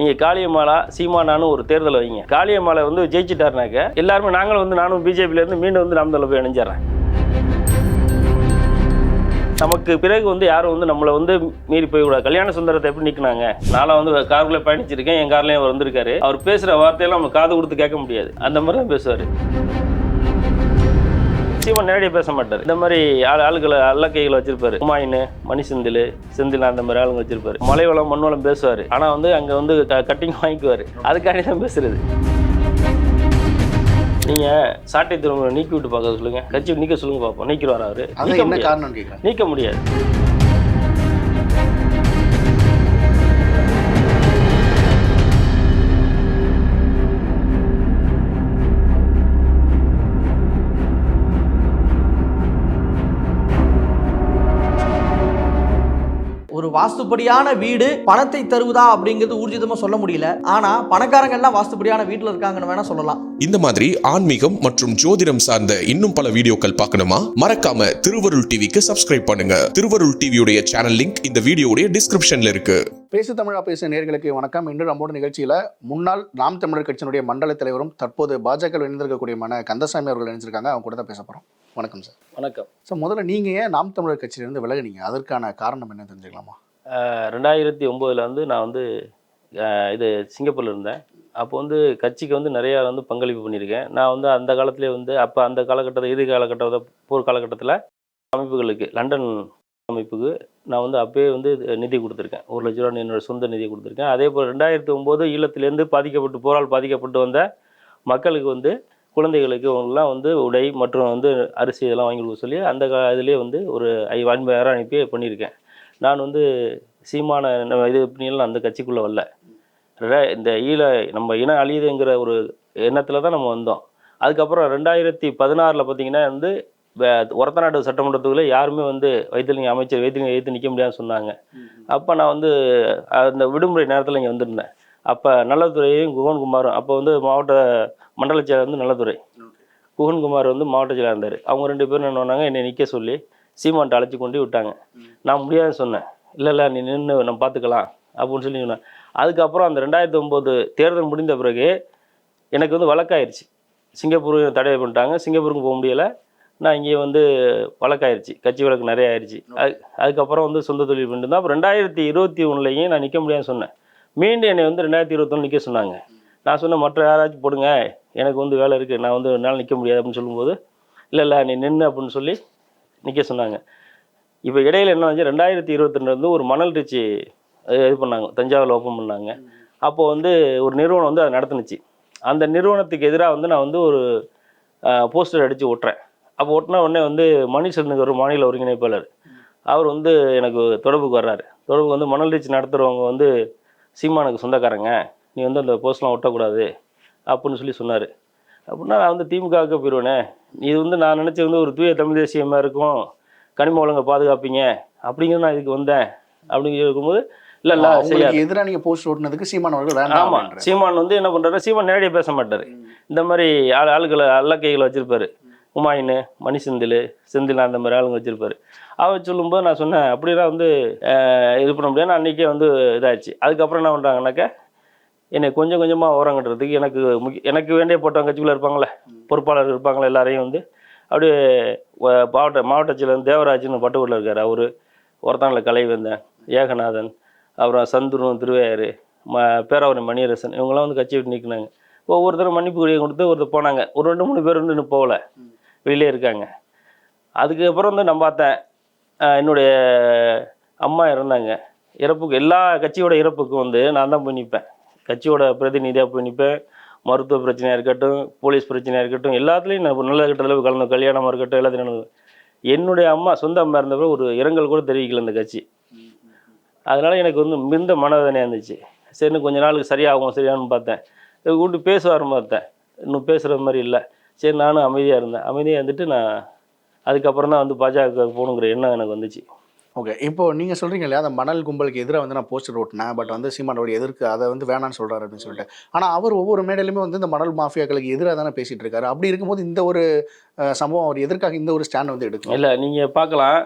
நீங்கள் காளியமாலா சீமானான்னு ஒரு தேர்தல் வைங்க. காளியமாலை வந்து ஜெயிச்சிட்டாருனாக்க எல்லாருமே நாங்களும் வந்து நானும் பிஜேபியிலேருந்து மீண்டும் வந்து நாம் போய் இணைஞ்சிடறேன். நமக்கு பிறகு வந்து யாரும் வந்து நம்மளை வந்து மீறி போயக்கூடாது கல்யாண சுந்தரத்தை எப்படி நிற்கினாங்க நானும் வந்து காருக்குள்ளே பயணிச்சிருக்கேன் என் கார்லேயும் அவர் வந்திருக்காரு. அவர் பேசுகிற வார்த்தையெல்லாம் நம்ம காது கொடுத்து கேட்க முடியாது. அந்த மாதிரி தான் பேசுவார். சீமான் நேரடியாக பேச மாட்டார். இந்த மாதிரி ஆள் ஆளுகளை அல்லக்கைகளை வச்சிருப்பாரு. குமாயின் மணி செந்தில் செந்தில் அந்த மாதிரி ஆளுங்க வச்சிருப்பாரு. மலை வளம் மண் வளம் பேசுவார். ஆனால் வந்து அங்கே வந்து கட்டிங் வாங்கிக்குவார். அதுக்காண்டி தான் பேசுறது. நீங்கள் சாட்டை திரும்ப நீக்கி விட்டு பார்க்க சொல்லுங்க. கட்சி நீக்க சொல்லுங்க பார்ப்போம். நீக்கிடுவார் அவரு? நீக்க முடியாது. வாஸ்துப்படியான வீடு பணத்தை தருவதா அப்படிங்கிறது ஊர்ஜிதமா சொல்ல முடியல. ஆனா பணக்காரங்க எல்லாம் வாஸ்துப்படியான வீட்டுல இருக்காங்கன்னு வேணா சொல்லலாம். இந்த மாதிரி ஆன்மீகம் மற்றும் ஜோதிடம் சார்ந்த இன்னும் பல வீடியோக்கள் பார்க்கணுமா? மறக்காம திருவருள் டிவிக்கு சப்ஸ்கிரைப் பண்ணுங்க. திருவருள் டிவியுடைய சேனல் லிங்க் இந்த வீடியோடைய டிஸ்கிரிப்ஷன்ல இருக்கு. பேசு தமிழா பேசு நேர்களுக்கு வணக்கம். இன்று நம்மோட நிகழ்ச்சியில முன்னாள் நாம் தமிழர் கட்சியினுடைய மண்டல தலைவரும் தற்போது பாஜக இணைந்திருக்கக்கூடியமான கந்தசாமி அவர்கள் இணைஞ்சிருக்காங்க. அவங்க கூட தான் பேச போறோம். வணக்கம் சார். வணக்கம். சார் முதல்ல நீங்க ஏன் நாம் தமிழர் கட்சியிலிருந்து விலகுனீங்க? அதற்கான காரணம் என்ன தெரிஞ்சுக்கலாமா? ரெண்டாயிரத்தி ஒம்போதில் வந்து நான் வந்து இது சிங்கப்பூரில் இருந்தேன். அப்போ வந்து கட்சிக்கு வந்து நிறையா வந்து பங்களிப்பு பண்ணியிருக்கேன். நான் வந்து அந்த காலத்திலே வந்து அப்போ அந்த காலகட்டத்தில் இறுதி காலகட்டத்தில் போர் காலகட்டத்தில் அமைப்புகளுக்கு லண்டன் அமைப்புக்கு நான் வந்து அப்பயே வந்து நிதி கொடுத்துருக்கேன். ஒரு லட்ச ரூபா என்னோட சொந்த நிதி கொடுத்துருக்கேன். அதே போல் ரெண்டாயிரத்தி ஒம்போது ஈழத்துலேருந்து பாதிக்கப்பட்டு போரால் பாதிக்கப்பட்டு வந்த மக்களுக்கு வந்து குழந்தைகளுக்கு அவங்களாம் வந்து உடை மற்றும் வந்து அரிசி இதெல்லாம் வாங்கி கொடுக்க சொல்லி அந்த கா இதுலேயே வந்து ஒரு ஐ ஐம்பதாயிரம் அனுப்பி பண்ணியிருக்கேன். நான் வந்து சீமான நம்ம இது இப்படியெல்லாம் அந்த கட்சிக்குள்ளே வரல. இந்த ஈழ நம்ம இனம் அழியுதுங்கிற ஒரு எண்ணத்தில் தான் நம்ம வந்தோம். அதுக்கப்புறம் ரெண்டாயிரத்தி பதினாறில் பார்த்திங்கன்னா வந்து வே- ஒரத்தநாடு சட்டமன்றத்துக்குள்ளே யாருமே வந்து வைத்தியலிங்க அமைச்சர் வைத்தியலிங்க எதிர்த்து நிற்க முடியாதுன்னு சொன்னாங்க. அப்போ நான் வந்து அந்த விடுமுறை நேரத்தில் இங்கே வந்திருந்தேன். அப்போ நல்லதுறையும் குகன்குமாரும் அப்போ வந்து மாவட்ட மண்டல செயலர் வந்து நல்லதுறை. குகன்குமார் வந்து மாவட்ட செயலாளர் இருந்தார். அவங்க ரெண்டு பேரும் என்ன பண்ணாங்க என்னை நிற்க சொல்லி சீமான்ட்ட அழைச்சி கொண்டு விட்டாங்க. நான் முடியாதுன்னு சொன்னேன். இல்லை இல்லை நீ நின்று நம்ம பார்த்துக்கலாம் அப்படின்னு சொல்லி சொன்னேன் அதுக்கப்புறம் அந்த ரெண்டாயிரத்தி ஒம்பது தேர்தல் முடிந்த பிறகு எனக்கு வந்து வழக்காயிருச்சு. சிங்கப்பூர் தடை பண்ணிட்டாங்க. சிங்கப்பூருக்கு போக முடியலை. நான் இங்கே வந்து வழக்காயிருச்சு. கட்சி வழக்கு நிறைய ஆயிடுச்சு அது அதுக்கப்புறம் வந்து சொந்த தொழில் பண்ணிட்டு இருந்தேன் அப்புறம் ரெண்டாயிரத்தி இருபத்தி ஒன்றுலையும் நான் நிற்க முடியாதுன்னு சொன்னேன். மீண்டும் என்னை வந்து ரெண்டாயிரத்தி இருபத்தொன்று நிற்க சொன்னாங்க. நான் சொன்னேன் மற்ற யாராச்சும் போடுங்க. எனக்கு வந்து வேலை இருக்குது நான் வந்து என்னால் நிற்க முடியாது அப்படின்னு சொல்லும்போது இல்லை இல்லை நீ நின்று அப்படின்னு சொல்லி நிற்க சொன்னாங்க. இப்போ இடையில என்ன ஆச்சு? ரெண்டாயிரத்தி இருபத்தி வந்து ஒரு மணல் ரிச்சி இது பண்ணாங்க. தஞ்சாவூரில் ஓப்பன் பண்ணாங்க. அப்போ வந்து ஒரு நிறுவனம் வந்து அதை நடத்துனுச்சு. அந்த நிறுவனத்துக்கு எதிராக வந்து நான் வந்து ஒரு போஸ்டர் அடித்து ஒட்டுறேன் அப்போ ஒட்டின உடனே வந்து மணிசனுக்கு ஒரு மாநில ஒருங்கிணைப்பாளர். அவர் வந்து எனக்கு தொடர்புக்கு வர்றாரு. தொடர்புக்கு வந்து மணல் ரிச் நடத்துகிறவங்க வந்து சீமானுக்கு சொந்தக்காரங்க. நீ வந்து அந்த போஸ்ட்லாம் ஒட்டக்கூடாது அப்படின்னு சொல்லி சொன்னார். அப்படின்னா நான் வந்து திமுகவுக்கு போயிடுவேனே இது வந்து நான் நினச்சது வந்து ஒரு தூய தமிழ் தேசியமாக இருக்கும். கனிம வளங்க பாதுகாப்பீங்க அப்படிங்கிறது நான் இதுக்கு வந்தேன். அப்படிங்கிற இருக்கும்போது இல்லை இல்லை செய்யாது எதிராக நீங்க போஸ்ட் ஓட்டுனதுக்கு சீமான் அவர்கள் ஆமாம். சீமான் வந்து என்ன பண்ணுறாரு சீமான் நேரடியாக பேச மாட்டார். இந்த மாதிரி ஆள் ஆளுகளை அல்லக்கைகளை வச்சிருப்பாரு. குமாயின் மணி செந்தில் செந்தில் அந்த மாதிரி ஆளுங்க வச்சுருப்பாரு. அவர் சொல்லும்போது நான் சொன்னேன் அப்படிலாம் வந்து இது பண்ண முடியாது அன்றைக்கே வந்து இதாகிடுச்சு அதுக்கப்புறம் என்ன பண்ணுறாங்கனாக்கா என்னை கொஞ்சம் கொஞ்சமாக ஓரங்கட்டுறதுக்கு எனக்கு முக்கிய எனக்கு வேண்டிய போட்டவங்க கட்சிக்குள்ளே இருப்பாங்களே பொறுப்பாளர் இருப்பாங்களே எல்லாரையும் வந்து அப்படியே மாவட்ட மாவட்ட செயலர் தேவராஜ்னு பட்டுக்கோட்டில் இருக்கார் அவர். ஒருத்தானில் கலைவேந்தன் ஏகநாதன் அப்புறம் சந்துரு திருவையாறு ம பேராவூர் மணியரசன் இவங்கெல்லாம் வந்து கட்சி விட்டு நிற்கினாங்க ஒவ்வொருத்தரும் மன்னிப்பு கொடுத்து ஒருத்தர் போனாங்க. ஒரு ரெண்டு மூணு பேர் வந்து இன்னும் போகல. வெளியே இருக்காங்க. அதுக்கப்புறம் வந்து நான் பார்த்தேன் என்னுடைய அம்மா இறந்தாங்க. இறப்புக்கு எல்லா கட்சியோட இறப்புக்கும் வந்து நான் தான் போய் நிற்பேன் கட்சியோட பிரதிநிதியாக போய் நிற்பேன் மருத்துவ பிரச்சனையாக இருக்கட்டும் போலீஸ் பிரச்சனையாக இருக்கட்டும் எல்லாத்துலேயும் நான் நல்ல கட்டத்தில் போய் கலந்து கல்யாணமாக இருக்கட்டும் எல்லாத்துலையும் நடந்தது. என்னுடைய அம்மா சொந்த அம்மா இருந்தப்ப ஒரு இரங்கல் கூட தெரிவிக்கல இந்த கட்சி. அதனால் எனக்கு வந்து மிகுந்த மனவேதனையாக இருந்துச்சு. சரின்னு கொஞ்ச நாளுக்கு சரியாகும் சரியானு பார்த்தேன். கூப்பிட்டு பேசுவாருன்னு பார்த்தேன் இன்னும் பேசுகிற மாதிரி இல்லை. சரி நானும் அமைதியாக இருந்தேன். அமைதியாக இருந்துட்டு நான் அதுக்கப்புறம் தான் வந்து பாஜக போகணுங்கிற எண்ணம் எனக்கு வந்துச்சு. ஓகே இப்போ நீங்க சொல்றீங்க இல்லையா அந்த மணல் கும்பலுக்கு எதிராக வந்து நான் போஸ்டர் ஓட்டினேன் பட் வந்து சீமானோட எதிர்க்கு அதை வந்து வேணாம்னு சொல்றாரு அப்படின்னு சொல்லிட்டு. ஆனா அவர் ஒவ்வொரு மேடையிலுமே வந்து இந்த மணல் மாஃபியாக்களுக்கு எதிராக தானே பேசிட்டு இருக்காரு. அப்படி இருக்கும்போது இந்த ஒரு சம்பவம் அவர் எதற்காக இந்த ஒரு ஸ்டாண்ட் வந்து எடுக்கும் இல்லை நீங்கள் பார்க்கலாம்.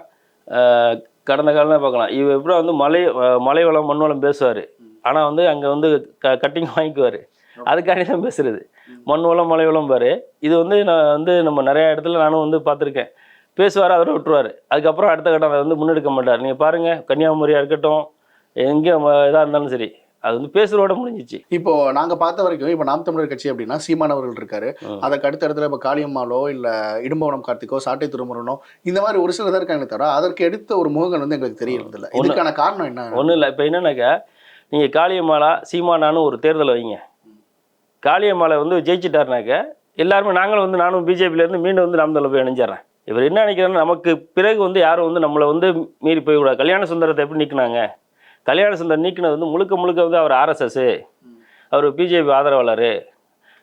கடந்த காலம் பார்க்கலாம். இவ எப்படி வந்து மலை மலை வளம் மண் வளம் பேசுவார். ஆனால் வந்து அங்கே வந்து க கட்டிங் வாங்கிக்குவார். அதுக்காண்டி தான் பேசுறது. மண் வளம் மலை வளம் பாரு. இது வந்து நான் வந்து நம்ம நிறைய இடத்துல நானும் வந்து பார்த்துருக்கேன். பேசுவார் அவரை விட்டுருவார். அதுக்கப்புறம் அடுத்த கட்டம் அதை வந்து முன்னெடுக்க மாட்டார். நீங்கள் பாருங்கள் கன்னியாகுமரியாக இருக்கட்டும் எங்கே இதாக இருந்தாலும் சரி அது வந்து பேசுகிறோட முடிஞ்சிச்சு. இப்போ நாங்க பார்த்த வரைக்கும் இப்போ நாம் தமிழர் கட்சி அப்படின்னா சீமான் அவர்கள் இருக்காரு. ம். அதுக்கு அடுத்த இடத்துல இப்போ காளியம்மாளோ இல்ல இடும்பவனம் கார்த்திகோ சாட்டை திருமுருகனோ இந்த மாதிரி ஒரு சிலர் தான் இருக்காங்க தவிர அதற்கு எடுத்த ஒரு முகங்கள் வந்து எங்களுக்கு தெரியறது இல்லை இதுக்கான காரணம் என்ன? ஒன்றும் இல்லை. இப்போ என்னன்னாக்கா நீங்கள் காளியம்மாளா சீமானான்னு ஒரு தேர்தலை வைங்க. காளியம்மாவை வந்து ஜெயிச்சிட்டாருனாக்க எல்லாருமே நாங்களும் வந்து நானும் பிஜேபியிலேருந்து மீண்டும் வந்து நாம் போய் இணைஞ்சிடறேன். இவர் என்ன நினைக்கிறாருன்னா நமக்கு பிறகு வந்து யாரும் வந்து நம்மளை வந்து மீறி போய்விடாது கல்யாண சுந்தரத்தை எப்படி நீக்கினாங்க? கல்யாண சுந்தரம் நீக்கினது வந்து முழுக்க முழுக்க வந்து அவர் ஆர்எஸ்எஸ் அவர் பிஜேபி ஆதரவாளர்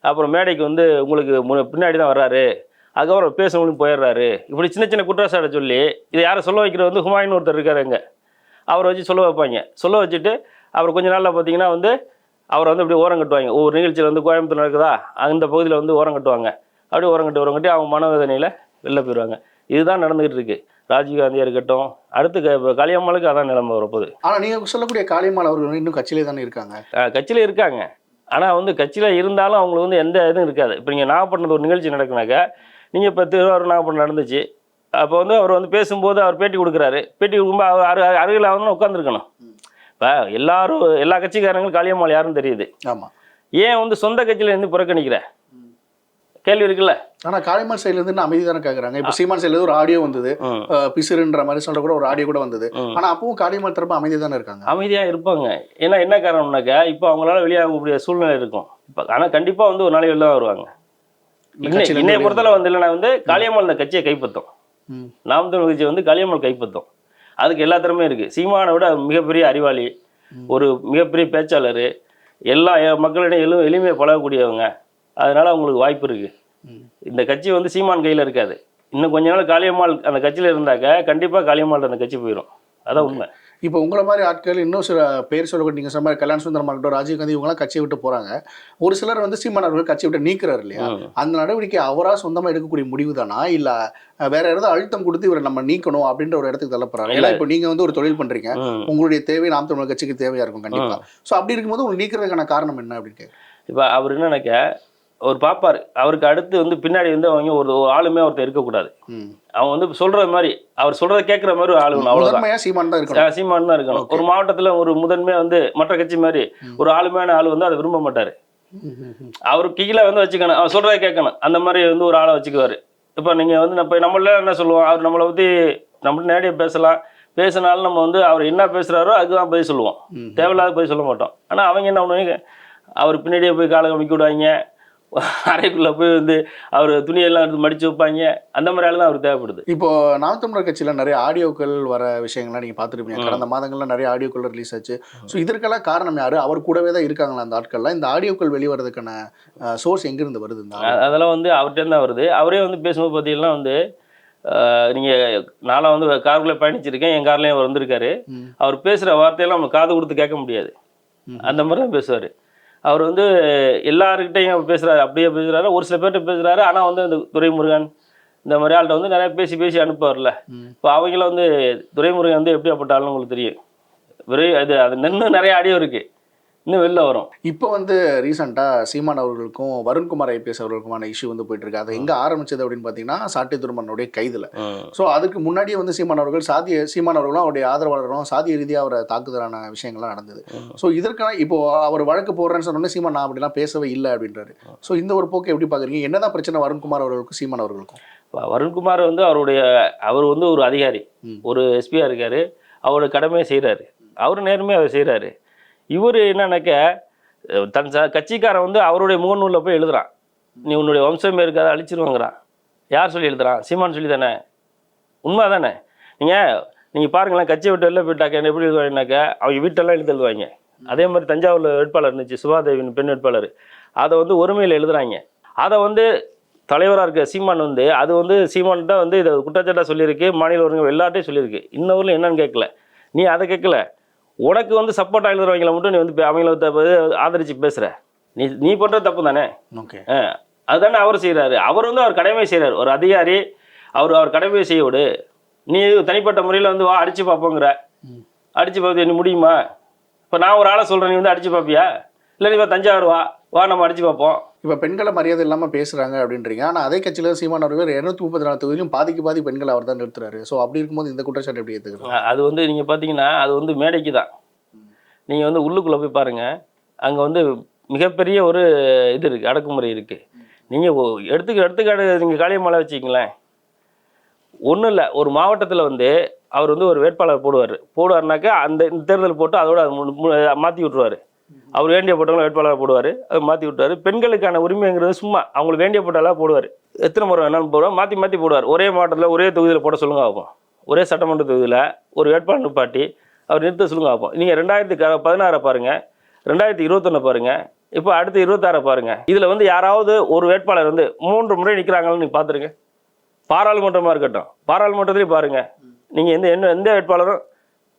அப்புறம் மேடைக்கு வந்து உங்களுக்கு மு- பின்னாடி தான் வர்றாரு அதுக்கப்புறம் பேசணும்னு போயிடுறாரு. இப்படி சின்ன சின்ன குற்றச்சாட்டை சொல்லி இதை யாரை சொல்ல வைக்கிறது வந்து ஹுமாயின் ஒருத்தர் இருக்காரு அங்கே. அவரை வச்சு சொல்ல வைப்பாங்க. சொல்ல வச்சுட்டு அப்புறம் கொஞ்ச நாளில் பார்த்தீங்கன்னா வந்து அவரை வந்து அப்படியே ஓரம் கட்டுவாங்க. ஒவ்வொரு நிகழ்ச்சியில் வந்து கோயம்புத்தூர் நடக்குதா? அந்த பகுதியில் வந்து ஓரம் கட்டுவாங்க. அப்படியே ஓரம் கட்டி ஓரம் கட்டி அவங்க மனவேதனையில் வெளில போயிடுவாங்க. இதுதான் நடந்துகிட்டு இருக்கு. ராஜீவ்காந்தியாக இருக்கட்டும் அடுத்து இப்ப கலியம்மாளுக்கு அதான் நிலைமை வரப்போகுது. ஆனா நீங்க சொல்லக்கூடிய காளியம்மாள் அவர்கள் இன்னும் கட்சியிலே தானே இருக்காங்க? கட்சியில் இருக்காங்க. ஆனால் வந்து கட்சியில் இருந்தாலும் அவங்களுக்கு வந்து எந்த இதுவும் இருக்காது. இப்போ நீங்கள் நாகப்பட்டினத்து ஒரு நிகழ்ச்சி நடக்குனாக்கா நீங்கள் இப்போ திருவாரூர் நாகப்பட்டினம் நடந்துச்சு. அப்போ வந்து அவர் வந்து பேசும்போது அவர் பேட்டி கொடுக்குறாரு. பேட்டி கொடுக்கும்போது அவர் அரு அருகில் வந்து உட்காந்துருக்கணும் இப்போ எல்லாரும் எல்லா கட்சிக்காரங்களும் காளியம்மாள் யாருன்னு தெரியுது. ஆமா. ஏன் வந்து சொந்த கட்சியில இருந்து புறக்கணிக்கிற? கேள்வி இருக்குல்ல? ஆனா காளியம்மாள் சைடுல இருந்து அமைதி தானே கேக்குறாங்க. இப்போ சீமான் சைடுல இருந்து ஒரு ஆடியோ வந்தது. பிசிறுன்ற மாதிரி சொல்ற கூட ஒரு ஆடியோ கூட வந்தது. ஆனா அப்பவும் காளியம்மாள் தரப்பு அமைதி தானே இருக்காங்க. அமைதியாக இருப்பாங்க. ஏன்னா என்ன காரணம்னாக்கா இப்போ அவங்களால வெளியாகக்கூடிய சூழ்நிலை இருக்கும். இப்போ ஆனால் கண்டிப்பாக வந்து ஒரு நாளைக்கு வெளில தான் வருவாங்க. இன்னைய பொறுத்தளவு வந்து இல்லைனா வந்து காளியம்மாள் இந்த கட்சியை கைப்பற்றும். நாம் தமிழ் கட்சி வந்து காளியம்மாள் கைப்பற்றும். அதுக்கு எல்லா திறமையும் இருக்குது சீமானை விட மிகப்பெரிய அறிவாளி ஒரு மிகப்பெரிய பேச்சாளர் எல்லா எ- மக்களிடையும் எளி எளிமையாக பழகக்கூடியவங்க. அதனால அவங்களுக்கு வாய்ப்பு இருக்குது ம். இந்த கட்சி வந்து சீமான் கையில் இருக்காது. இன்னும் கொஞ்ச நாள் காளியம்மாள் அந்த கட்சியில் இருந்தாக்க கண்டிப்பாக காளியம்மாள் அந்த கட்சி போயிடும் அதான் உண்மை. இப்போ உங்களை மாதிரி ஆட்கள் இன்னும் சில பேர் சொல்லக்கூடிய நீங்க சொன்ன மாதிரி கல்யாண சுந்தரம் இருக்கட்டும் ராஜீவ்காந்தி இவங்கலாம் கட்சியை விட்டு போறாங்க. ஒரு சிலர் வந்து சீமான் அவர்கள் கட்சியை விட்டு நீக்கிறாரு இல்லையா. அந்த நடவடிக்கை அவரா சொந்தமா எடுக்கக்கூடிய முடிவு தானா? இல்ல வேற ஏதாவது அழுத்தம் கொடுத்து இவரை நம்ம நீக்கணும் அப்படின்ற ஒரு இடத்துக்கு தள்ளப்படுறாங்க இல்ல. இப்போ நீங்க வந்து ஒரு தொழில் பண்றீங்க. ம் உங்களுடைய தேவை நாம் தமிழர் கட்சிக்கு தேவையா இருக்கும் கண்டிப்பா. சோ அப்படி இருக்கும்போது உங்களுக்கு நீக்கிறதுக்கான காரணம் என்ன அப்படின்னு. இப்போ அவர் என்ன நினைக்க அவர் பார்ப்பார் அவருக்கு அடுத்து வந்து பின்னாடி வந்து அவங்க ஒரு ஆளுமே ஒருத்தர் இருக்கக்கூடாது. அவன் வந்து சொல்ற மாதிரி அவர் சொல்றத கேட்குற மாதிரி ஒரு ஆளு வேணும், அவ்வளவுதான். முதன்மையா சீமான் தான் இருக்கணும். சீமான் தான் இருக்கணும். ஒரு மாவட்டத்துல ஒரு முதன்மையா வந்து மற்ற கட்சி மாதிரி ஒரு ஆளுமையான ஆள் வந்து அதை விரும்ப மாட்டாரு. ம், ம், ம். அவர் கீழே வந்து வச்சுக்கணும். அவர் சொல்றத கேட்கணும். அந்த மாதிரி வந்து ஒரு ஆளை வச்சுக்குவாரு. இப்போ நீங்க வந்து நம்ம நம்மள என்ன சொல்லுவோம்? அவர் நம்மளை பத்தி நம்ம நேரடியாக பேசலாம். பேசினாலும் நம்ம வந்து அவர் என்ன பேசுறாரோ அதுதான் பதில் சொல்லுவோம். தேவையில்லாத போய் சொல்ல மாட்டோம். ஆனா அவங்க என்ன பண்ணுவாங்க? அவர் பின்னாடியே போய் காலை கமிக்க விடுவாங்க. அறைக்குள்ள போய் வந்து அவர் துணியெல்லாம் எடுத்து மடிச்சு வைப்பாங்க. அந்த மாதிரி ஆள் தான் அவருக்கு தேவைப்படுது. இப்போ நாம் தமிழர் கட்சியில நிறைய ஆடியோக்கள் வர விஷயங்கள்லாம் நீங்க பார்த்துருப்பீங்க. கடந்த மாதங்கள்ல நிறைய ஆடியோக்கள் ரிலீஸ் ஆச்சு. ஸோ இதற்கெல்லாம் காரணம் யாரு? அவர் கூடவே தான் இருக்காங்களா அந்த ஆட்கள்லாம்? இந்த ஆடியோக்கள் வெளிவரதுக்கான சோர்ஸ் எங்கிருந்து வருது அதெல்லாம் வந்து அவர்கிட்ட தான் வருது. அவரே வந்து பேசும்போது பார்த்தீங்கன்னா வந்து ஆஹ், நீங்க நான்லாம் வந்து காருக்குள்ளே பயணிச்சிருக்கேன். என் கார்லேயும் அவர் வந்திருக்காரு. அவர் பேசுகிற வார்த்தையெல்லாம் நம்ம காது கொடுத்து கேட்க முடியாது. அந்த மாதிரி தான் பேசுவார். அவர் வந்து எல்லாருக்கிட்டையும் பேசுகிறாரு அப்படியே பேசுகிறாரு ஒரு சில பேர்கிட்ட பேசுகிறாரு ஆனால் வந்து இந்த துரைமுருகன் இந்த மாதிரி ஆள்கிட்ட வந்து நிறைய பேசி பேசி அனுப்புவார்ல. இப்போ அவங்கள வந்து துரைமுருகன் வந்து எப்படி அப்பட்டாலும் உங்களுக்கு தெரியும்? வெறும் அது அது இன்னும் நிறைய ஆடியோ இருக்குது இன்னும் வெளில வரும். இப்போ வந்து ரீசெண்டாக சீமான் அவர்களுக்கும் வருண்குமார் ஐபிஎஸ் அவர்களுக்குமான இஷ்யூ வந்து போயிட்டு இருக்கு. அது எங்க ஆரம்பிச்சது அப்படின்னு பார்த்தீங்கன்னா சாட்டை துருமனுடைய கைதுல. ஸோ அதுக்கு முன்னாடியே வந்து சீமான் அவர்கள் சாதிய சீமான் அவர்களும் அவருடைய ஆதரவாளர்களும் சாதிய ரீதியாக அவரை தாக்குதலான விஷயங்கள்லாம் நடந்தது. ஸோ இதற்கான இப்போ அவர் வழக்கு போடுறேன்னு சொன்னோன்னே சீமான் நான் அப்படிலாம் பேசவே இல்லை அப்படின்றாரு. ஸோ இந்த ஒரு போக்கு எப்படி பார்க்குறீங்க என்னதான் பிரச்சனை வருண்குமார் அவர்களுக்கும் சீமான் அவர்களுக்கும்? வருண்குமார் வந்து அவருடைய அவர் வந்து ஒரு அதிகாரி. ஒரு எஸ்பியா இருக்காரு. அவரோட கடமையை செய்கிறாரு அவர் நேர்மையாக அவர் செய்கிறாரு இவர் என்னன்னாக்க தன் ச கட்சிக்காரன் வந்து அவருடைய முகநூலில் போய் எழுதுறான். நீ உன்னுடைய வம்சமே இருக்காத அழிச்சிருவாங்கிறான். யார் சொல்லி எழுதுறான்? சீமான் சொல்லி தானே? உண்மை தானே? நீங்கள் நீங்கள் பாருங்களேன் கட்சியை விட்டு வெளில போயிட்டாக்க எப்படி எழுதுவாங்கனாக்கா அவங்க வீட்டெல்லாம் எழுதி எழுதுவாங்க அதே மாதிரி தஞ்சாவூரில் வேட்பாளர் இருந்துச்சு சுபாதேவின் பெண் வேட்பாளர். அதை வந்து ஒருமையில் எழுதுறாங்க. அதை வந்து தலைவராக இருக்க சீமான் வந்து அது வந்து சீமான்கிட்ட வந்து இதை குற்றச்சாட்டாக சொல்லியிருக்கு மாநில ஒருங்க எல்லார்ட்டையும் சொல்லியிருக்கு. இன்னொரு என்னன்னு கேட்கல. நீ அதை கேட்கல. உனக்கு வந்து சப்போர்ட்டாக எழுதுறவங்களை மட்டும் நீ வந்து அவங்கள ஆதரிச்சு பேசுகிற நீ நீ பண்ணுறது தப்பு தானே? ஓகே. அதுதானே அவர் செய்கிறாரு அவர் வந்து அவர் கடமையை செய்கிறார் ஒரு அதிகாரி அவர் அவர் கடமையை செய்ய விடு. நீ தனிப்பட்ட முறையில் வந்து வா அடித்து பார்ப்போங்கிற. அடித்து பார்த்து நீ முடியுமா? இப்போ நான் ஒரு ஆளை சொல்கிறேன் நீ வந்து அடிச்சு பார்ப்பியா இல்லை நீ வா தஞ்சாவூர் வா. வா நம்ம அடிச்சு பார்ப்போம் இப்போ பெண்களை மரியாதை இல்லாமல் பேசுகிறாங்க அப்படின்றீங்க. ஆனால் அதே கட்சியில சீமான் அவர்கள் இரநூத்தி முப்பத்தி நாலு தொகுதியிலும் பாதிக்கு பாதி பெண்கள் அவர் தான் நிறுத்துறாரு. ஸோ அப்படி இருக்கும்போது இந்த குற்றச்சாட்டு எப்படி ஏத்துக்கிறது அது வந்து நீங்கள் பார்த்தீங்கன்னா அது வந்து மேடைக்கு தான். நீங்கள் வந்து உள்ளுக்குள்ளே போய் பாருங்கள் அங்கே வந்து மிகப்பெரிய ஒரு இது இருக்குது அடக்குமுறை இருக்குது நீங்கள் எடுத்துக்க எடுத்துக்காடு நீங்கள் காளியம்மாலை வச்சிங்களேன் ஒன்றும் இல்லை ஒரு மாவட்டத்தில் வந்து அவர் வந்து ஒரு வேட்பாளர் போடுவார். போடுவார்னாக்கா அந்த இந்த தேர்தல் போட்டு அதோட மு- மு- மாற்றி விட்ருவார் அவர் வேண்டிய போட்டவங்களும் வேட்பாளராக போடுவார் அதை மாற்றி விட்டார் பெண்களுக்கான உரிமைங்கிறது சும்மா அவங்களுக்கு வேண்டிய போட்டாலாம் போடுவார். எத்தனை முறை வேணாலும் போடுவோம் மாற்றி மாற்றி போடுவார். ஒரே மாவட்டத்தில் ஒரே தொகுதியில் போட சொல்லுங்க ஆகும். ஒரே சட்டமன்ற தொகுதியில் ஒரு வேட்பாளர் நிப்பாட்டி அவர் நிறுத்த சொல்லுங்க ஆகும். நீங்கள் ரெண்டாயிரத்தி க பதினாறை பாருங்கள் ரெண்டாயிரத்தி இருபத்தொன்னு பாருங்கள் இப்போ அடுத்து இருபத்தாறை பாருங்கள் இதில் வந்து யாராவது ஒரு வேட்பாளர் வந்து மூன்று முறை நிற்கிறாங்கன்னு நீங்கள் பார்த்துருங்க பாராளுமன்றமாக இருக்கட்டும். பாராளுமன்றத்துலேயும் பாருங்கள் நீங்கள் எந்த என்ன எந்த வேட்பாளரும்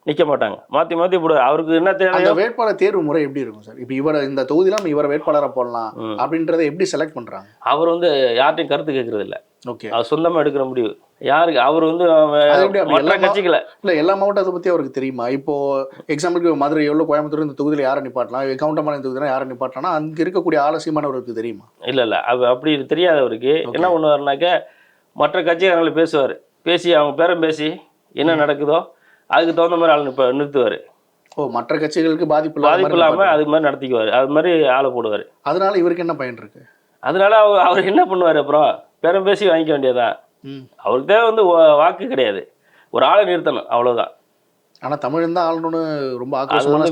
நிற்க மாட்டாங்க. மாற்றி மாற்றி போடுவார் அவருக்கு என்ன தேவையோ வேட்பாளர் தேர்வு முறை எப்படி இருக்கும் சார்? இப்போ இவரை இந்த தொகுதியில நம்ம இவரை வேட்பாளரா போடலாம். அப்படின்றத எப்படி செலக்ட் பண்றாங்க? அவர் வந்து யார்ட்டையும் கருத்து கேட்கறது இல்ல ஓகே. அவர் சொந்தமாக எடுக்கிற முடிவு. யாருக்கு அவர் வந்து மற்ற எல்லா கட்சிகளை இல்ல எல்லா மாவட்டத்தை பத்தி அவருக்கு தெரியுமா? இப்போ எக்ஸாம்பிளுக்கு மதுரை எவ்வளவு கோயம்புத்தூர் இந்த தொகுதியில யாரை நிப்பாட்டலாம்? கவுண்டமலை தொகுதியில யாரை நிப்பாட்டலாம் அங்க இருக்கக்கூடிய ஆலசியமானவருக்கு தெரியுமா? இல்லை இல்லை. அவ அப்படி தெரியாதவருக்கு என்ன பண்ணுவாருனாக்க மற்ற கட்சிக்காரங்களை பேசுவார். பேசி அவங்க பேரம் பேசி என்ன நடக்குதோ அதுக்கு தகுந்த மாதிரி ஆள் நிப்ப நிறுத்துவார். ஓ மற்ற கட்சிகளுக்கு பாதிப்பு பாதிப்பு இல்லாமல். அது மாதிரி நடத்திக்குவார். அது மாதிரி ஆளை போடுவார். அதனால இவருக்கு என்ன பயன் இருக்கு? அதனால அவர் அவர் என்ன பண்ணுவார் அப்புறம்? பேரம் பேசி வாங்கிக்க வேண்டியதுதான் ம். அவருக்கு தேவை வந்து வாக்கு கிடையாது. ஒரு ஆளை நிறுத்தணும். அவ்வளவுதான். ஆனா தமிழ் தான் ஆளணும்னு ரொம்ப ஆக்ரோஷமான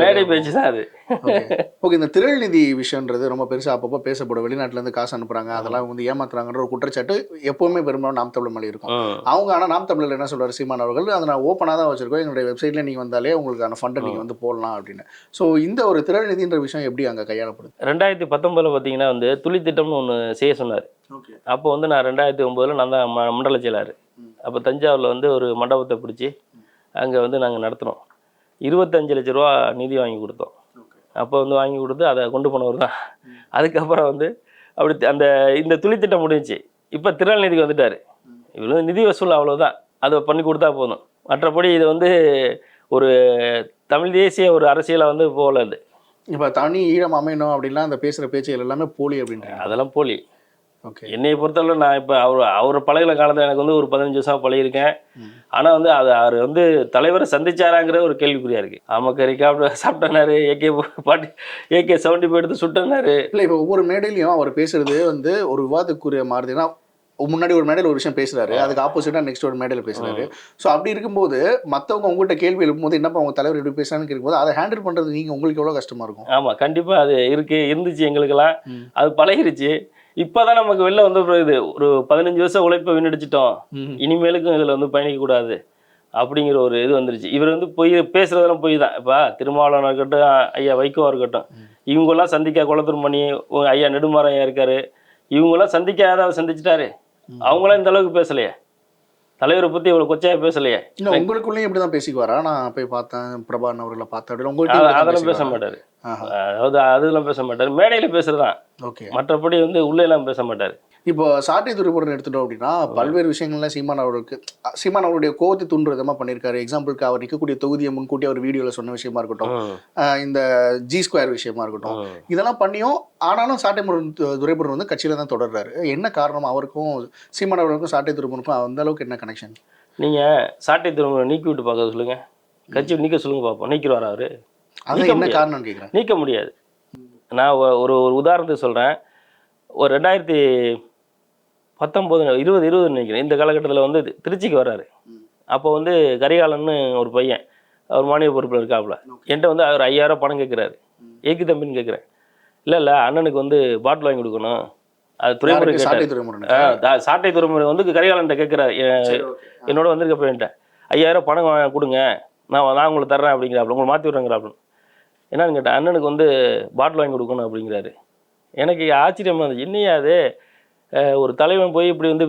மேடை பேச்சு தான் அது. ஓகே. இந்த திரள்நிதி விஷயம்ன்றது ரொம்ப பெருசா அப்பப்போ பேசப்படும். வெளிநாட்டுல இருந்து காசு அனுப்புறாங்க அதெல்லாம் வந்து ஏமாத்துறாங்கன்ற ஒரு குற்றச்சாட்டு எப்பவுமே பெரும்பாலும் நாம் தமிழ் மேலே இருக்கும். அவங்க ஆனா நாம் தமிழ்ல என்ன சொல்றாரு சீமான் அவர்கள்? அதை நான் ஓப்பனாக தான் வச்சிருக்கோம். எங்களுடைய வெப்சைட்ல நீங்க வந்தாலே உங்களுக்கான ஃபண்டை நீங்க வந்து போடலாம் அப்படின்னு. ஸோ இந்த ஒரு திரள்நிதின்ற விஷயம் எப்படி அங்க கையாளப்படுது? ரெண்டாயிரத்தி பத்தொன்பதுல பார்த்தீங்கன்னா வந்து துளி திட்டம்னு ஒன்று செய்ய சொன்னார். அப்போ வந்து நான் ரெண்டாயிரத்தி ஒம்போதில் நான் தான் மண்டல செயலாளர். அப்போ தஞ்சாவூரில் வந்து ஒரு மண்டபத்தை பிடிச்சி அங்கே வந்து நாங்கள் நடத்தினோம். இருபத்தஞ்சு லட்ச ரூபா நிதி வாங்கி கொடுத்தோம். அப்போ வந்து வாங்கி கொடுத்து அதை கொண்டு போனவர் தான். அதுக்கப்புறம் வந்து அப்படி அந்த இந்த துளித்திட்டம் முடிஞ்சுச்சு. இப்போ திருநெல்வேலிக்கு வந்துட்டார். இவர் வந்து நிதி வசூல் அவ்வளோதான் அதை பண்ணி கொடுத்தா போதும். மற்றபடி இது வந்து ஒரு தமிழ் தேசிய ஒரு அரசியலை வந்து போகல அது. இப்போ தனி ஈழம் அமையணும் அப்படின்லாம் அந்த பேசுற பேச்சுகள் எல்லாமே போலி அப்படின்றாங்க. அதெல்லாம் போலி. ஓகே என்னைய பொறுத்தவரை நான் இப்போ அவர் அவர் பழகின காலத்தில் எனக்கு வந்து ஒரு பதினஞ்சு வருஷம் பழகிருக்கேன் ம். ஆனால் வந்து அது அவர் வந்து தலைவரை சந்திச்சாராங்கிற ஒரு கேள்விக்குறியா இருக்கு. ஆமக்கறி சாப்பிட சாப்பிட்டனாரு. ஏகே பாட்டி ஏகே செவன்டி போய் எடுத்து சுட்டனாரு. இல்லை இப்போ ஒவ்வொரு மேடையிலையும் அவர் பேசுறது வந்து ஒரு விவாதக்குரிய மாறுதுன்னா முன்னாடி ஒரு மேடையில் ஒரு விஷயம் பேசுறாரு. அதுக்கு ஆப்போசிட்டா நெக்ஸ்ட் ஒரு மேடையில் பேசுறாரு. ஸோ அப்படி இருக்கும்போது மற்றவங்க உங்ககிட்ட கேள்வி எழுப்பும்போது என்னப்பா உங்க தலைவர் எப்படி பேசுறான்னு கேட்கும்போது அதை ஹேண்டில் பண்றது நீங்க உங்களுக்கு எவ்வளவு கஷ்டமா இருக்கும்? ஆமாம் கண்டிப்பாக அது இருக்கு இருந்துச்சு எங்களுக்கெல்லாம். அது பழகிருச்சு. இப்போதான் நமக்கு வெளில வந்து இது ஒரு பதினஞ்சு வருஷம் உழைப்பை வீணடிச்சிட்டோம். இனிமேலுக்கும் இதில் வந்து பயணிக்கக்கூடாது அப்படிங்கிற ஒரு இது வந்துருச்சு. இவர் வந்து பொய் பேசுறதெல்லாம் பொய் தான். இப்போ திருமாவளவன் இருக்கட்டும் ஐயா வைகோவா இருக்கட்டும் இவங்கெல்லாம் சந்திக்க குளத்தூர் மணி உங்க ஐயா நெடுமாறன் ஐயா இருக்காரு. இவங்கெல்லாம் சந்திக்காத சந்திச்சிட்டாரு. அவங்களாம் இந்த அளவுக்கு பேசலையே. தலைவரை பத்தி இவ்வளவு கொச்சையா பேசலையே. இல்லை உங்களுக்குள்ளேயும் இப்படி தான் பேசிக்குவாரா? நான் போய் பார்த்தேன் பிரபாகரன் அவர்களை பார்த்தேன் அப்படி அத- உங்கள்கிட்ட அதெல்லாம் பேச மாட்டாரு அதாவது அதெல்லாம் பேச மாட்டாரு மேடையில பேசுறதுதான். ஓகே. மற்றபடி வந்து உள்ள எல்லாம் பேச மாட்டாரு இப்போ சாட்டை துறைமுறை எடுத்துட்டோம் அப்படின்னா பல்வேறு விஷயங்கள்ல சீமான் அவர்களுக்கு அஹ் சீமான் அவருடைய கோவத்தை தூண்டுற விதமா பண்ணியிருக்காரு. எக்ஸாம்பிளுக்கு அவர் நிற்கக்கூடிய தொகுதியை முன்கூட்டி அவர் வீடியோல சொன்ன விஷயமா இருக்கட்டும் இந்த ஜி ஸ்கொயர் விஷயமா இருக்கட்டும். இதெல்லாம் பண்ணியும் ஆனாலும் சாட்டை முருகன் து- துரைமுருகன் வந்து கட்சியில தான் தொடர்றாரு. என்ன காரணம் அவருக்கும் சீமான் அவர்களுக்கும் சாட்டை துரைமுருகனுக்கும் அந்த அளவுக்கு என்ன கனெக்ஷன் நீங்க சாட்டை திரும்ப நீக்கி விட்டு பார்க்க சொல்லுங்க. கட்சி நீக்க சொல்லுங்க பார்ப்போம். நீக்கிறவாரா அவரு? அது என்ன. காரணம்னு கேட்குறேன் நீக்க முடியாது. நான் ஒரு ஒரு உதாரணத்துக்கு சொல்கிறேன் ஒரு ரெண்டாயிரத்தி பத்தொம்போது இருபது இருபது நினைக்கிறேன். இந்த காலகட்டத்தில் வந்து திருச்சிக்கு வர்றாரு. அப்போ வந்து கரிகாலன்னு ஒரு பையன் அவர் மாநில பொறுப்பில் இருக்காப்புல. என்கிட்ட வந்து அவர் ஐயாயிரம் பணம் கேட்குறாரு. ஏக்கு தம்பின்னு கேட்குறேன் இல்லை இல்லை அண்ணனுக்கு வந்து பாட்டில் வாங்கி கொடுக்கணும். அது துறைமுறை சாட்டை கேட்டார். சாட்டை துறைமுறை வந்து கரிகாலன்ட்ட கேட்குறாரு. என்னோட வந்திருக்க பையன்ட்ட ஐயாயிரம் பணம் கொடுங்க. நான் நான் உங்களுக்கு தர்றேன் அப்படிங்கிறாப்புல. உங்களை மாற்றி விட்றேங்கிறாப்புல. என்னன்னு கேட்டேன் அண்ணனுக்கு வந்து பாட்டில் வாங்கி கொடுக்கணும் அப்படிங்கிறாரு. எனக்கு ஆச்சரியமா இருந்துச்சு என்னையா அது? அஹ், ஒரு தலைவன் போய் இப்படி வந்து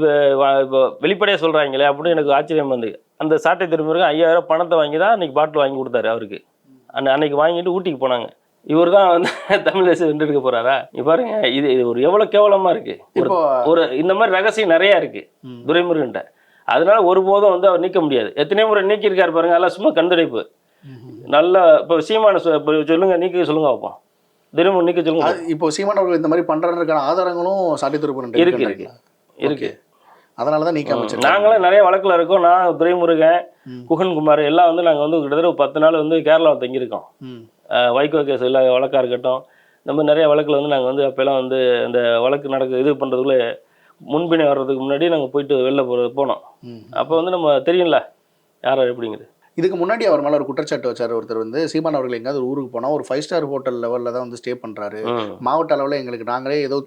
வெளிப்படையாக சொல்கிறாங்களே அப்படின்னு எனக்கு ஆச்சரியமா இருந்தது அந்த சாட்டை திரும்பிருக்கு ஐயாயிரம் பணத்தை வாங்கி தான் அன்றைக்கி பாட்டில் வாங்கி கொடுத்தாரு அவருக்கு. அன்னை அன்னைக்கு வாங்கிட்டு ஊட்டிக்கு போனாங்க. இவர் தான் வந்து தமிழ் தேசம் வென்றெடுக்க போறாரா? இங்க பாருங்க இது இது ஒரு எவ்வளோ கேவலமா இருக்கு. ஒரு இந்த மாதிரி ரகசியம் நிறைய இருக்கு துரைமுருகன்ட்ட. அதனால ஒருபோதும் வந்து அவர் நீக்க முடியாது. எத்தனை முறை நீக்கியிருக்காரு பாருங்க அதெல்லாம் சும்மா கண்துடைப்பு. நல்ல இப்போ சீமான சொல்லுங்க நீக்க சொல்லுங்க பார்ப்போம். தினமும் நீக்க சொல்லுங்க இப்போ சீமான் அவர்கள் இந்த மாதிரி பண்றதுக்கான ஆதாரங்களும் சாட்டி திருப்பூர் இருக்கு இருக்கு. இருக்கு. அதனால தான் நீக்க அமைச்சர் நாங்களாம் நிறைய வழக்குல இருக்கோம். நான் துரைமுருகன் குகன் குமார் எல்லாம் வந்து நாங்கள் வந்து கிட்டத்தட்ட ஒரு பத்து நாள் வந்து கேரளாவில் தங்கியிருக்கோம். வைகோ கேஸ் இல்லை வழக்காக இருக்கட்டும். இந்த மாதிரி நிறைய வழக்கில் வந்து நாங்கள் வந்து அப்போல்லாம் வந்து அந்த வழக்கு நடக்க இது பண்ணுறதுக்குள்ளே முன்பினை வர்றதுக்கு முன்னாடி நாங்கள் போயிட்டு வெளில போகிறது போனோம். அப்போ வந்து நம்ம தெரியும்ல யார் எப்படிங்கிறது. இதுக்கு முன்னாடி அவர் மேல ஒரு குற்றச்சாட்டு வச்சார். ஒருத்தர் வந்து சீமான் அவர்கள் எங்கேயாவது ஒரு ஊருக்கு போனா ஒரு ஃபைவ் ஸ்டார் ஹோட்டல் லெவல்ல தான் வந்து ஸ்டே பண்றாரு. மாவட்ட அளவில் எங்களுக்கு நாங்களே ஏதோ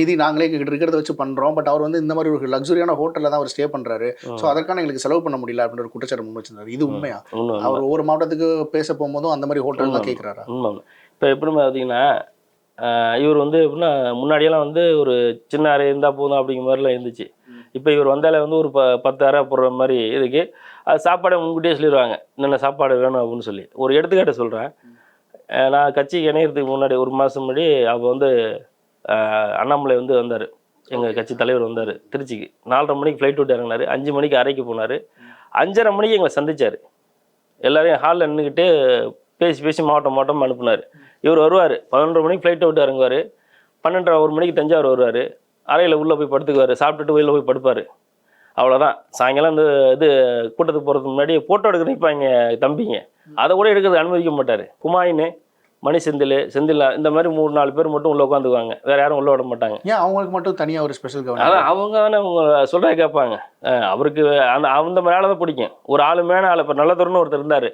நிதி நாங்களே எங்கிட்ட இருக்கிறத வச்சு பண்றோம். பட் அவர் வந்து இந்த மாதிரி ஒரு லக்ஸுரியான ஹோட்டல்ல தான் அவர் ஸ்டே பண்றாரு. ஸோ அதற்கான எங்களுக்கு செலவு பண்ண முடியல அப்படின்ற ஒரு குற்றச்சாட்டு முன் வச்சிருந்தாரு. இது உண்மையா? உண்மை அவர் ஒவ்வொரு மாவட்டத்துக்கு பேச போகும்போதும் அந்த மாதிரி ஹோட்டல் தான் கேட்குறாரா இப்போ எப்படின்னு பார்த்தீங்கன்னா ஆஹ் இவர் வந்து எப்படின்னா முன்னாடியெல்லாம் வந்து ஒரு சின்ன அறை இருந்தால் போதும் அப்படிங்கிற மாதிரிலாம் இருந்துச்சு. இப்போ இவர் வந்தாலே வந்து ஒரு ப பத்து அறை போடுற மாதிரி இருக்கு. அது சாப்பாடை முன்கூட்டியே சொல்லிடுவாங்க என்னென்ன சாப்பாடு வேணும் அப்படின்னு சொல்லி. ஒரு எடுத்துக்காட்டு சொல்கிறேன் நான் கட்சிக்கு இணையத்துக்கு முன்னாடி ஒரு மாதம் முன்னாடி அப்போ வந்து அண்ணாமலை வந்து வந்தார். எங்கள் கட்சி தலைவர் வந்தார் திருச்சிக்கு. நாலரை மணிக்கு ஃப்ளைட் விட்டு இறங்கினார். அஞ்சு மணிக்கு அறைக்கு போனார். அஞ்சரை மணிக்கு எங்களை சந்திச்சார். எல்லோரையும் ஹாலில் நின்றுக்கிட்டு பேசி பேசி மாவட்டம் மாவட்டம் அனுப்புனார். இவர் வருவார். பதினொன்றரை மணிக்கு ஃப்ளைட்டை விட்டு இறங்குவார். பன்னெண்டரை ஒரு மணிக்கு தஞ்சாவூர் வருவார். அறையில் உள்ளே போய் படுத்துக்குவார். சாப்பிட்டுட்டு வெளியில் போய் படுப்பார். அவ்வளோதான் சாயங்காலம் இந்த இது கூட்டத்துக்கு போகிறதுக்கு முன்னாடி ஃபோட்டோ எடுக்க நிற்பாங்க தம்பிங்க. அதை கூட எடுக்கிறது அனுமதிக்க மாட்டார். குமாயின்னு மணி செந்தில் செந்தில் இந்த மாதிரி மூணு நாலு பேர் மட்டும் உள்ளே உட்காந்துக்குவாங்க. வேறு யாரும் உள்ளே விட மாட்டாங்க. ஏன் அவங்களுக்கு மட்டும் தனியா ஒரு ஸ்பெஷல் கவனம் அதான் அவங்க தானே அவங்க சொல்கிறத கேட்பாங்க. அவருக்கு அந்த அந்த மேலே தான் பிடிக்கும். ஒரு ஆளு மேன ஆள் இப்போ நல்லதுறன்னு ஒருத்தர் இருந்தார்.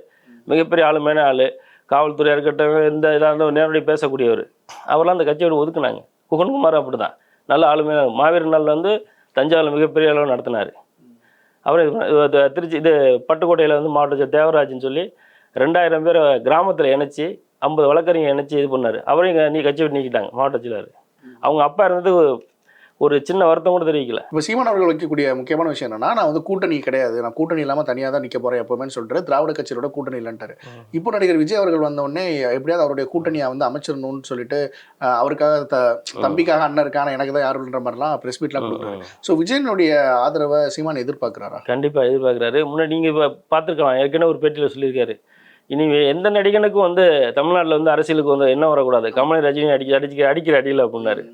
மிகப்பெரிய ஆளு மேன ஆள் காவல்துறையாக இருக்கட்டும் எந்த இதாக இருந்தாலும் நேரடி பேசக்கூடியவர். அவரெல்லாம் அந்த கட்சியோட ஒதுக்குனாங்க. குகன்குமார் அப்படி தான் நல்ல ஆளுமே மாவீரர் நாள் வந்து தஞ்சாவூர் மிகப்பெரிய அளவு நடத்தினார். அவர் இது திருச்சி இது பட்டுக்கோட்டையில் வந்து மாவட்ட தேவராஜ்னு சொல்லி ரெண்டாயிரம் பேர் கிராமத்தில் இணைச்சி ஐம்பது வழக்கறிஞர் இணைச்சி இது பண்ணார். அவரையும் நீ கட்சி விட்டு நீக்கிட்டாங்க மாவட்ட செயலாளர் அவங்க அப்பா இருந்தது ஒரு சின்ன வருத்தம் கூட தெரிவிக்கல. இப்போ சீமான் அவர்கள் வைக்கக்கூடிய முக்கியமான விஷயம் என்னன்னா நான் வந்து கூட்டணி கிடையாது. நான் கூட்டணி இல்லாமல் தனியாக தான் நிற்க போறேன் எப்பவுமே சொல்லிட்டு திராவிட கட்சியோட கூட்டணி இல்லைன்ட்டாரு. இப்போ நடிகர் விஜய் அவர்கள் வந்த உடனே எப்படியாவது அவருடைய கூட்டணியை வந்து அமைச்சிடணும்னு சொல்லிட்டு அவருக்காக த தம்பிக்காக அண்ணன் இருக்கான எனக்கு தான் யாருன்ற மாதிரிலாம் ப்ரெஸ் மீட்லாம் கொடுக்குறாரு. ஸோ விஜயனுடைய ஆதரவை சீமான் எதிர்பார்க்குறாரா? கண்டிப்பாக எதிர்பார்க்குறாரு. முன்னாடி நீங்கள் இப்போ பார்த்துருக்கலாம் ஏற்கனவே ஒரு பேட்டியில் சொல்லியிருக்காரு. இனி எந்த நடிகனுக்கும் வந்து தமிழ்நாட்டில் வந்து அரசியலுக்கு வந்து என்ன வரக்கூடாது. கமலை ரஜினி அடிக்க அடிக்க அடிக்கிற அடியில் அப்படின்னாரு.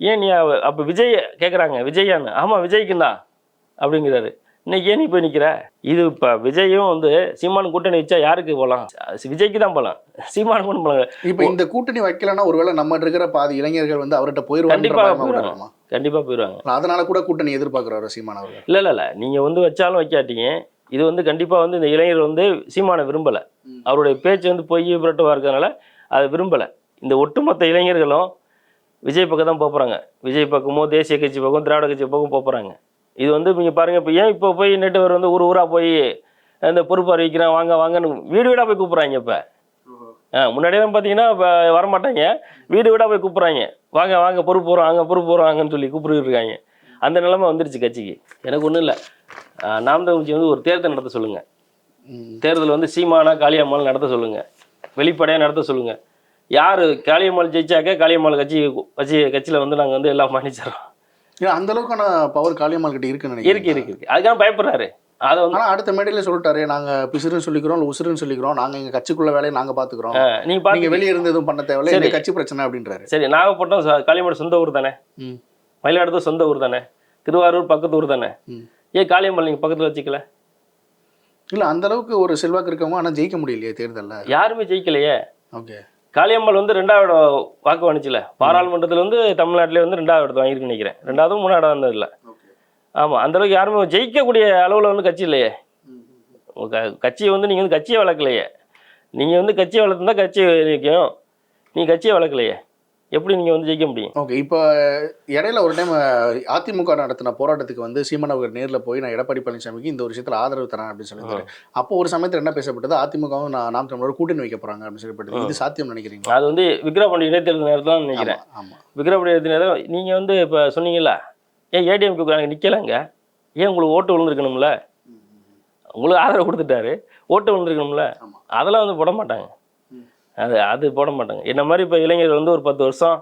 ஏன் நீ அப்போ விஜய் கேட்குறாங்க விஜயான்னு ஆமாம் விஜய்க்கும் தான் அப்படிங்கிறாரு. இன்னைக்கு ஏன் நீ போய் நிற்கிற இது இப்போ விஜயும் வந்து சீமான் கூட்டணி வச்சா யாருக்கு போகலாம் விஜய்க்கு தான் போகலாம் சீமானுக்கு ஒன்றும் போகலாம் இப்போ இந்த கூட்டணி வைக்கலன்னா ஒருவேளை நம்ம இருக்கிற பாதி இளைஞர்கள் வந்து அவர்கிட்ட கண்டிப்பா போயிருவாங்க. போயிடுவாங்க. கண்டிப்பாக போயிடுவாங்க அதனால கூட கூட்டணி எதிர்பார்க்குறாரு சீமான் அவர்கள்? இல்லை இல்லை இல்லை. நீங்கள் வந்து வச்சாலும் வைக்காட்டீங்க இது வந்து கண்டிப்பாக வந்து இந்த இளைஞர் வந்து சீமானை விரும்பலை. அவருடைய பேச்சு வந்து பொய் புரட்டுவாக இருக்கிறதுனால அதை விரும்பலை. இந்த ஒட்டுமொத்த இளைஞர்களும் விஜய் பக்கம் தான் போகிறாங்க விஜய் பக்கமோ தேசிய கட்சி பக்கம் திராவிட கட்சி பக்கம் போகிறாங்க இது வந்து நீங்கள் பாருங்கள் இப்போ ஏன் இப்போ போய் நெட்டவர் வந்து ஊர் ஊராக போய் இந்த பொறுப்பு அறிவிக்கிறேன் வாங்க வாங்கன்னு வீடு வீடாக போய் கூப்பிட்றாங்க இப்போ. ஆ முன்னாடியெல்லாம் பார்த்தீங்கன்னா இப்போ வரமாட்டாங்க. வீடு வீடாக போய் கூப்பிட்றாங்க. வாங்க வாங்க பொறுப்பு போகிறோம் அங்கே பொறுப்பு போகிறோம் வாங்கன்னு சொல்லி கூப்பிட்டுட்டு இருக்காங்க. அந்த நிலைமை வந்துருச்சு கட்சிக்கு. எனக்கு ஒன்றும் இல்லை. நாம் தமிழ்ச்சி வந்து ஒரு தேர்தல் நடத்த சொல்லுங்கள். தேர்தல் வந்து சீமானா காளியம்மாள் நடத்த சொல்லுங்கள் வெளிப்படையாக நடத்த சொல்லுங்கள் யார்? காளியம்மாள் ஜெயிச்சாக்க காளியம்மாள் கட்சி கட்சி கட்சியில் வந்து நாங்கள் வந்து எல்லாம் மன்னிச்சிடறோம் ஏன்னா அந்த அளவுக்கான பவர் காளியம்மாள் கிட்ட இருக்குன்னு நினைக்கிறேன் இருக்கு இருக்கு இருக்கு. அதுக்காக பயப்படுறாரு. அதை வந்து ஆனா அடுத்த மேடையில சொல்லிட்டாரு நாங்க பிசுறுன்னு சொல்லிக்கிறோம் இல்ல உசுறுன்னு சொல்லிக்கிறோம் நாங்க எங்க கட்சிக்குள்ள வேலையை நாங்க பாத்துக்கிறோம். நீங்கள் நீங்க பார்த்து வெளிய இருந்து எதுவும் பண்ண தேவையில்ல சரி. எங்க கட்சி பிரச்சனை அப்படின்றாரு. சரி நாகப்பட்டினம் காளியம்மாள் சொந்த ஊர் தானே. மயிலாடுதுறை சொந்த ஊர் தானே? திருவாரூர் பக்கத்து ஊர் தானே. ஏன் காளியம்மாள் நீங்கள் பக்கத்தில் வச்சுக்கல? இல்ல அந்த அளவுக்கு ஒரு செல்வாக்கு இருக்கவங்க ஆனா ஜெயிக்க முடியலையே தேர்தல்ல. யாருமே ஜெயிக்கலையே. ஓகே. காளியம்மாள் வந்து ரெண்டாவது வாக்கு வந்துச்சுல பாராளுமன்றத்தில் வந்து தமிழ்நாட்டிலே வந்து ரெண்டாவது இடத்து வாங்கியிருக்குன்னு நினைக்கிறேன். ரெண்டாவது மூணாவது வந்தது இல்லை ஆமாம் அந்த அளவுக்கு யாருமே ஜெயிக்கக்கூடிய அளவில் வந்து கட்சி இல்லையே. க கட்சியை வந்து நீங்கள் வந்து கட்சியை வளர்க்கலையே. நீங்கள் வந்து கட்சியை வளர்த்துருந்தா கட்சி நிற்கும் நீ கட்சியை வளர்க்கலையே. எப்படி நீங்கள் வந்து ஜெயிக்க முடியும்? ஓகே இப்போ இடையில ஒரு டைம் அதிமுக நடத்தின போராட்டத்துக்கு வந்து சீமன் அவர் நேர்ல போய் நான் எடப்பாடி பழனிசாமிக்கு இந்த ஒரு விஷயத்துல ஆதரவு தரேன் அப்படின்னு சொல்லியிருந்தாரு அப்போ ஒரு சமயத்துல என்ன பேசப்பட்டது? அதிமுகவும் நான் நாம் தமிழர் கூட்டணி வைக்க போறாங்க அப்படின்னு சொல்லப்பட்டது. இது சாத்தியம் நினைக்கிறீங்களா? அது வந்து விக்ரவாண்டி இடைத்தேர்தல் நேரத்தில் தான் நினைக்கிறேன். ஆமா, ஆமா. விக்ரவாண்டி இடைத்தேர்தல் நேரம் நீங்கள் வந்து இப்போ சொன்னீங்களா ஏன் ஏடிஎம்க்கு நாங்கள் நிற்கலாங்க ஏன் உங்களுக்கு ஓட்டு விழுந்திருக்கணும்ல? உங்களுக்கு ஆதரவு கொடுத்துட்டாரு. ஓட்டு விழுந்திருக்கணும்ல. அதெல்லாம் வந்து போட மாட்டாங்க. அது அது போட மாட்டாங்க. என்ன மாதிரி இப்போ இளைஞர்கள் வந்து ஒரு பத்து வருஷம்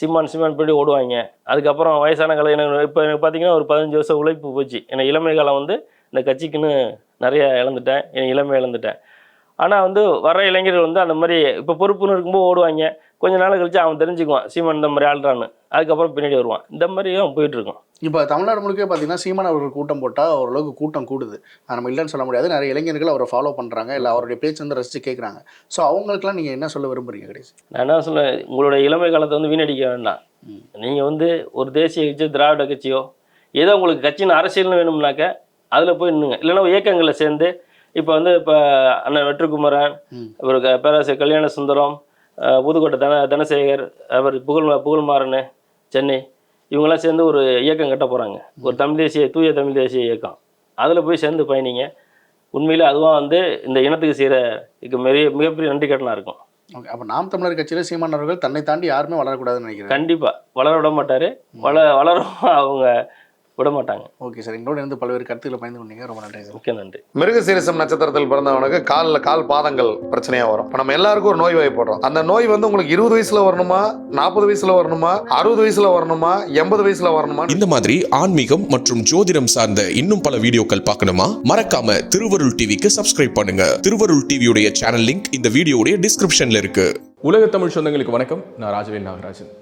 சிம்மான் சிம்மான் பண்ணி ஓடுவாங்க. அதுக்கப்புறம் வயசான காலம் எனக்கு இப்போ எனக்கு பார்த்தீங்கன்னா ஒரு பதினஞ்சு வருஷம் உழைப்பு போச்சு. என்னை இளமை காலம் வந்து இந்த கட்சிக்குன்னு நிறைய இழந்துட்டேன். என் இளமை இழந்துட்டேன். ஆனால் வந்து வர இளைஞர்கள் வந்து அந்த மாதிரி இப்போ பொறுப்புன்னு இருக்கும்போது ஓடுவாங்க. கொஞ்ச நாள் கழிச்சு அவன் தெரிஞ்சுக்குவான் சீமான் இந்த மாதிரி ஆள்றான்னு. அதுக்கப்புறம் பின்னாடி வருவான். இந்த மாதிரியும் போயிட்டு இருக்கோம் இப்போ தமிழ்நாடு முழுக்க பார்த்தீங்கன்னா சீமான் அவர்கள் கூட்டம் போட்டால் ஓரளவுக்கு கூட்டம் கூடுது. நம்ம இல்லைன்னு சொல்ல முடியாது. நிறைய இளைஞர்கள் அவரை ஃபாலோ பண்ணுறாங்க இல்லை அவருடைய பேச்சு வந்து ரசித்து கேட்குறாங்க ஸோ அவங்களுக்குலாம் நீங்கள் என்ன சொல்ல விரும்புறீங்க கடைசி? நான் என்ன சொல்லுவேன் உங்களோட இளமை காலத்தை வந்து வீணடிக்க வேண்டாம். நீங்கள் வந்து ஒரு தேசிய கட்சி திராவிட கட்சியோ ஏதோ உங்களுக்கு கட்சின்னு அரசியல்னு வேணும்னாக்க அதில் போய் நின்னுங்க இல்லைன்னா இயக்கங்களில் சேர்ந்து இப்போ வந்து இப்போ அண்ணன் வெற்றிக்குமரன். அப்புறம் பேராசிரியர் கல்யாண சுந்தரம் புதுக்கோட்டை தன தனசேகர் அவர் புகழ் புகழ்மாறன் சென்னை இவங்கெல்லாம் சேர்ந்து ஒரு இயக்கம் கட்ட போகிறாங்க ஒரு தமிழ் தேசிய தூய தமிழ் தேசிய இயக்கம். அதில் போய் சேர்ந்து பயணிங்க. உண்மையிலே அதுவும் வந்து இந்த இனத்துக்கு செய்கிற மிக மிகப்பெரிய நன்றி கடனாக இருக்கும். ஓகே அப்போ நாம் தமிழர் கட்சியில் சீமான் அவர்கள் தன்னை தாண்டி யாருமே வளரக்கூடாதுன்னு நினைக்கிறேன் கண்டிப்பா. வளர விட மாட்டாரு. வள வளரும் அவங்க விட மாட்டாங்க ஓகே சார் எங்களோட இருந்து பல்வேறு கருத்துக்களை பயந்து கொண்டீங்க. ரொம்ப நன்றி சார் மிக்க நன்றி. மிருகசீரிசம் நட்சத்திரத்தில் பிறந்தவனுக்கு காலில் கால் பாதங்கள் பிரச்சனையா வரும். இப்ப நம்ம எல்லாருக்கும் ஒரு நோய் வாய்ப்படுறோம் அந்த நோய் வந்து உங்களுக்கு இருபது வயசுல வரணுமா நாற்பது வயசுல வரணுமா அறுபது வயசுல வரணுமா எண்பது வயசுல வரணுமா? இந்த மாதிரி ஆன்மீகம் மற்றும் ஜோதிடம் சார்ந்த இன்னும் பல வீடியோக்கள் பார்க்கணுமா? மறக்காம திருவருள் டிவிக்கு சப்ஸ்கிரைப் பண்ணுங்க. திருவருள் டிவியுடைய சேனல் லிங்க் இந்த வீடியோடைய டிஸ்கிரிப்ஷன்ல இருக்கு. உலக தமிழ் சொந்தங்களுக்கு வணக்கம். நான் ராஜவேல் நாகராஜன்.